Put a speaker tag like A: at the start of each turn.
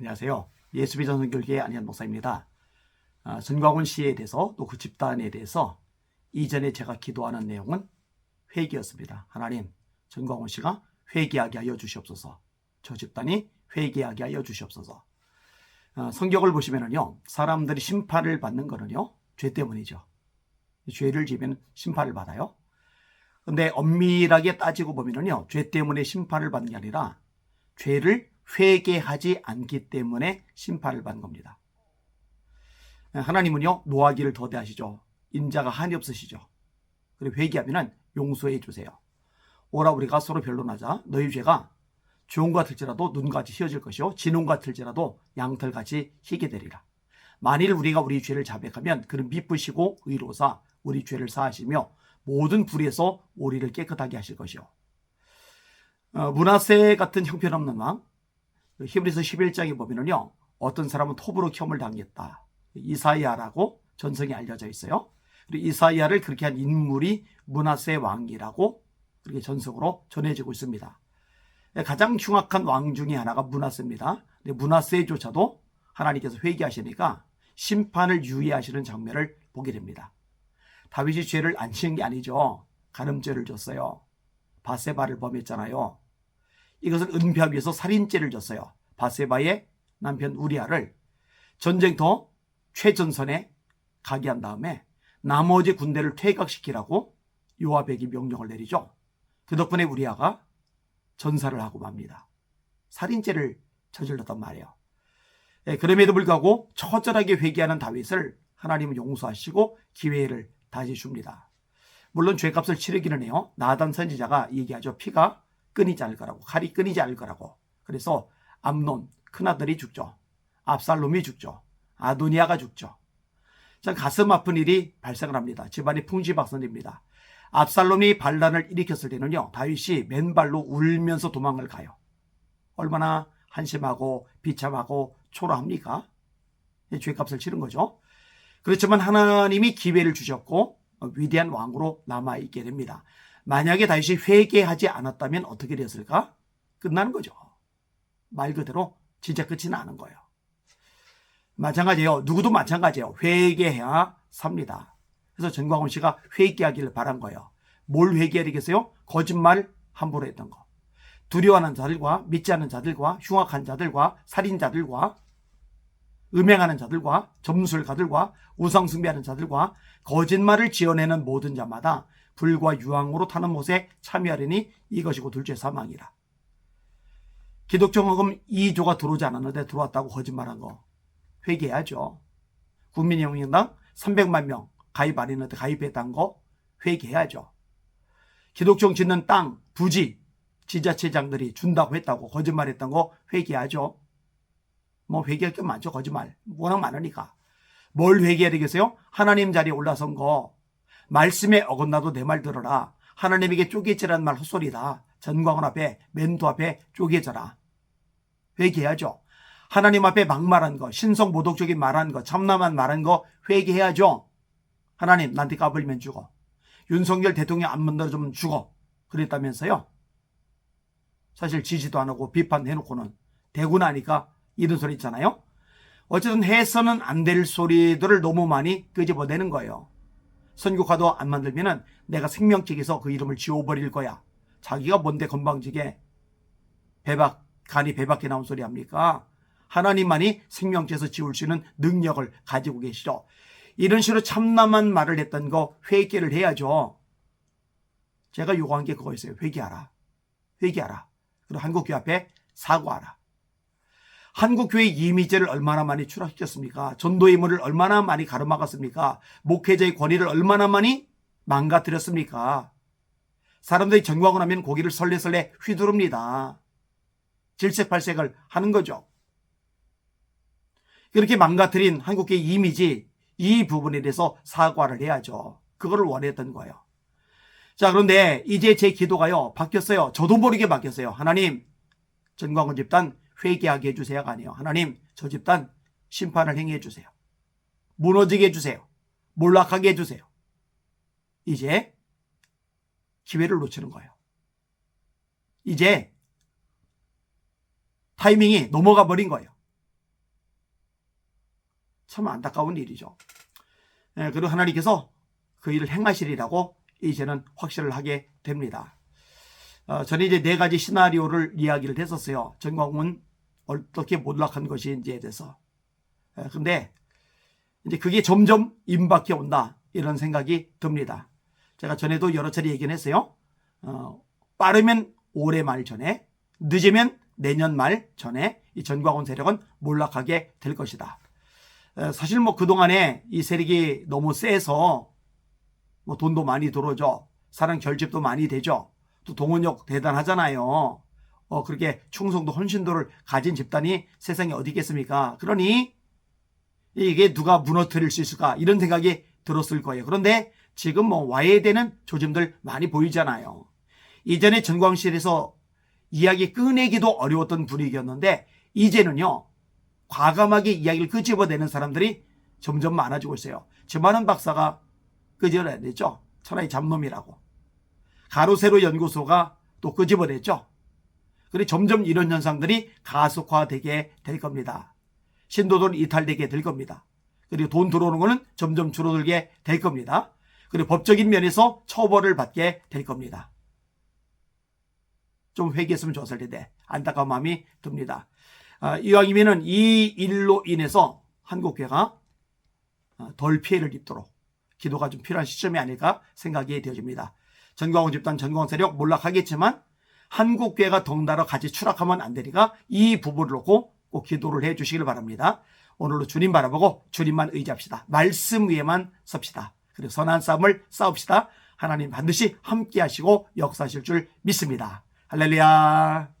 A: 안녕하세요. 예수비 전선교회의 안현 목사입니다. 아, 전광훈 씨에 대해서 또 그 집단에 대해서 이전에 제가 기도하는 내용은 회개였습니다. 하나님, 전광훈 씨가 회개하게 하여 주시옵소서. 저 집단이 회개하게 하여 주시옵소서. 아, 성경을 보시면은요, 사람들이 심판을 받는 거는요, 죄 때문이죠. 죄를 지면 심판을 받아요. 근데 엄밀하게 따지고 보면은요, 죄 때문에 심판을 받는 게 아니라 죄를 회개하지 않기 때문에 심판을 받는 겁니다. 하나님은요, 노하기를 더대하시죠. 인자가 한이 없으시죠. 그리고 회개하면 용서해 주세요. 오라 우리가 서로 변론하자. 너희 죄가 것 같을지라도 눈같이 휘어질 것이요. 진홍 같을지라도 양털같이 희게 되리라. 만일 우리가 우리 죄를 자백하면 그는 미쁘시고 의로사 우리 죄를 사하시며 모든 불에서 우리를 깨끗하게 하실 것이요. 어, 문하세 같은 형편없는 왕, 그 히브리서 11장에 보면은요, 어떤 사람은 톱으로 켬을 당했다. 이사야라고 전성이 알려져 있어요. 그리고 이사야를 그렇게 한 인물이 문하세 왕이라고 그렇게 전성으로 전해지고 있습니다. 가장 흉악한 왕 중에 하나가 문하세입니다. 문하세조차도 하나님께서 회개하시니까 심판을 유예하시는 장면을 보게 됩니다. 다윗이 죄를 안 지은 게 아니죠. 가늠죄를 졌어요. 바세바를 범했잖아요. 이것을 은폐하기 위해서 살인죄를 졌어요. 바세바의 남편 우리아를 전쟁터 최전선에 가게 한 다음에 나머지 군대를 퇴각시키라고 요압에게 명령을 내리죠. 그 덕분에 우리아가 전사를 하고 맙니다. 살인죄를 저질렀단 말이에요. 예, 그럼에도 불구하고 처절하게 회개하는 다윗을 하나님은 용서하시고 기회를 다시 줍니다. 물론 죄값을 치르기는 해요. 나단 선지자가 얘기하죠. 피가 끊이지 않을 거라고. 칼이 끊이지 않을 거라고. 그래서 암론, 큰아들이 죽죠. 압살롬이 죽죠. 아도니아가 죽죠. 자, 가슴 아픈 일이 발생을 합니다. 집안이 풍지박산입니다. 압살롬이 반란을 일으켰을 때는요, 다윗이 맨발로 울면서 도망을 가요. 얼마나 한심하고 비참하고 초라합니까? 죄값을 치른 거죠. 그렇지만 하나님이 기회를 주셨고 위대한 왕으로 남아있게 됩니다. 만약에 다윗이 회개하지 않았다면 어떻게 됐을까? 끝나는 거죠. 말 그대로 진짜 끝이 나는 거예요. 마찬가지예요. 누구도 마찬가지예요. 회개해야 삽니다. 그래서 전광훈 씨가 회개하기를 바란 거예요. 뭘 회개하겠어요? 거짓말 함부로 했던 거. 두려워하는 자들과 믿지 않는 자들과 흉악한 자들과 살인자들과 음행하는 자들과 점술가들과 우상숭배하는 자들과 거짓말을 지어내는 모든 자마다 불과 유황으로 타는 못에 참여하려니 이것이고 둘째 사망이라. 기독정어금 2조가 들어오지 않았는데 들어왔다고 거짓말한 거 회개해야죠. 국민영명당 300만 명 가입 안 했는데 가입했다는 거 회개해야죠. 기독정 짓는 땅, 부지, 지자체장들이 준다고 했다고 거짓말했던 거 회개하죠. 뭐 회개할 게 많죠. 거짓말. 워낙 많으니까. 뭘 회개해야 되겠어요? 하나님 자리에 올라선 거. 말씀에 어긋나도 내 말 들어라. 하나님에게 쪼개지라는 말 헛소리다. 전광훈 앞에 멘토 앞에 쪼개져라. 회개해야죠. 하나님 앞에 막말한 거, 신성 모독적인 말한 거, 참남한 말한 거 회개해야죠. 하나님 나한테 까불면 죽어. 윤석열 대통령 안 만들어주면 죽어. 그랬다면서요. 사실 지지도 안 하고 비판해놓고는 대구 나니까 이런 소리 있잖아요. 어쨌든 해서는 안 될 소리들을 너무 많이 끄집어내는 거예요. 선교카도 안 만들면은 내가 생명책에서 그 이름을 지워버릴 거야. 자기가 뭔데 건방지게 배박 간이 배박해 나온 소리 합니까? 하나님만이 생명체에서 지울 수 있는 능력을 가지고 계시죠. 이런 식으로 참남한 말을 했던 거 회개를 해야죠. 제가 요구한 게 그거였어요. 회개하라. 회개하라. 그리고 한국교회 앞에 사과하라. 한국교회 이미지를 얼마나 많이 추락시켰습니까? 전도의 문을 얼마나 많이 가로막았습니까? 목회자의 권위를 얼마나 많이 망가뜨렸습니까? 사람들이 전광을 하면 고기를 설레설레 휘두릅니다. 질색팔색을 하는 거죠. 그렇게 망가뜨린 한국교회 이미지 이 부분에 대해서 사과를 해야죠. 그거를 원했던 거예요. 자, 그런데 이제 제 기도가요, 바뀌었어요. 저도 모르게 바뀌었어요. 하나님, 전광훈 집단 회개하게 해주세요가 아니에요. 하나님, 저 집단 심판을 행해 주세요. 무너지게 해주세요. 몰락하게 해주세요. 이제 기회를 놓치는 거예요. 이제 타이밍이 넘어가 버린 거예요. 참 안타까운 일이죠. 예, 그리고 하나님께서 그 일을 행하시리라고 이제는 확신을 하게 됩니다. 어, 저는 이제 네 가지 시나리오를 이야기를 했었어요. 전광훈 어떻게 몰락한 것인지에 대해서. 예, 근데 이제 그게 점점 임박해 온다 이런 생각이 듭니다. 제가 전에도 여러 차례 얘기는 했어요. 어, 빠르면 올해 말 전에, 늦으면 내년 말 전에 이 전광훈 세력은 몰락하게 될 것이다. 에, 사실 뭐 그동안에 이 세력이 너무 세서 뭐 돈도 많이 들어오죠. 사람 결집도 많이 되죠. 또 동원력 대단하잖아요. 어, 그렇게 충성도 헌신도를 가진 집단이 세상에 어디 있겠습니까? 그러니 이게 누가 무너뜨릴 수 있을까? 이런 생각이 들었을 거예요. 그런데 지금 뭐 와해되는 조짐들 많이 보이잖아요. 이전에 전광실에서 이야기 꺼내기도 어려웠던 분위기였는데 이제는요 과감하게 이야기를 끄집어내는 사람들이 점점 많아지고 있어요. 저만한 박사가 끄집어내야 되죠. 천하의 잡놈이라고. 가로세로 연구소가 또 끄집어냈죠. 그리고 점점 이런 현상들이 가속화되게 될 겁니다. 신도들 이탈되게 될 겁니다. 그리고 돈 들어오는 거는 점점 줄어들게 될 겁니다. 그리고 법적인 면에서 처벌을 받게 될 겁니다. 좀 회개했으면 좋았을 텐데 안타까운 마음이 듭니다. 아, 이왕이면은 이 일로 인해서 한국교회가 어, 덜 피해를 입도록 기도가 좀 필요한 시점이 아닐까 생각이 되어집니다. 전광훈 집단 전광훈 세력 몰락하겠지만 한국교회가 덩달아 같이 추락하면 안 되니까 이 부분을 놓고 꼭 기도를 해 주시길 바랍니다. 오늘도 주님 바라보고 주님만 의지합시다. 말씀 위에만 섭시다. 그리고 선한 싸움을 싸웁시다. 하나님 반드시 함께 하시고 역사하실 줄 믿습니다. 할렐루야.